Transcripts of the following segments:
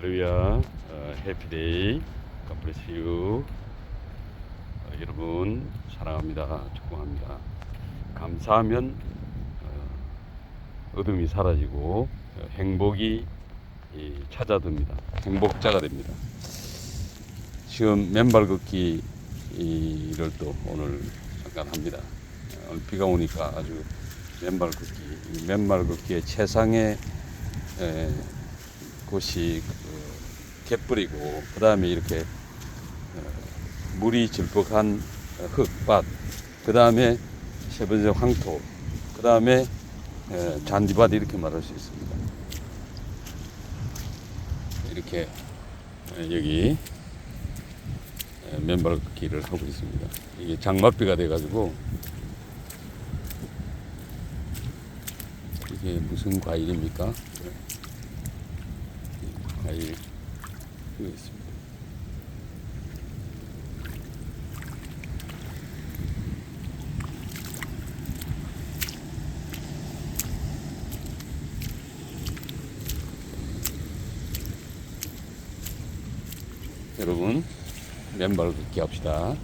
할렐루야. 어, 해피데이 God 어, 여러분 사랑합니다. 축복합니다. 감사하면 어, 어둠이 사라지고 어, 행복이 이, 찾아듭니다. 행복자가 됩니다. 지금 맨발 걷기를 또 오늘 잠깐 합니다. 어, 오늘 비가 오니까 아주 맨발 걷기 이 맨발 걷기의 최상의 에, 곳이 그 갯불이고 그 다음에 이렇게 어, 물이 질퍽한 어, 흙밭 그 다음에 세 번째 황토 그 다음에 잔디밭 이렇게 말할 수 있습니다 이렇게 어, 여기 에, 맨발 걷기를 하고 있습니다 이게 장맛비가 돼 가지고 이게 무슨 과일입니까? 과일 이거 있습니다. 여러분 맨발 걷기 합시다.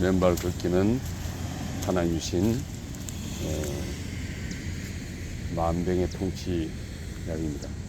맨발 걷기는 하나님 주신 어, 만병의 통치 약입니다.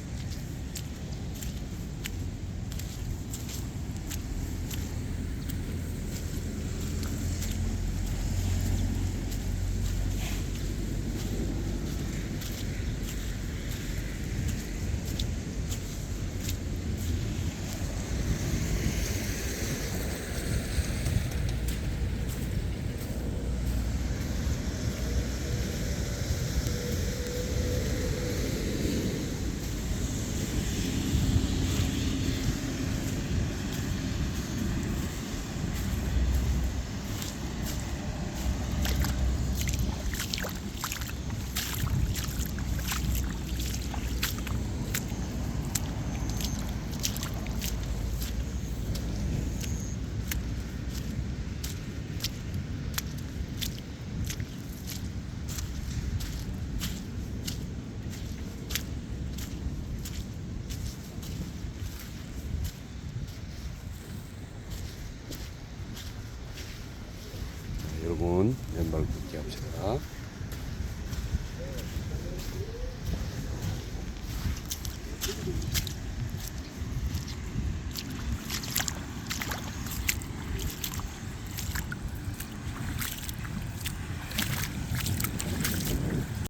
여러분 맨발 걷기 합시다.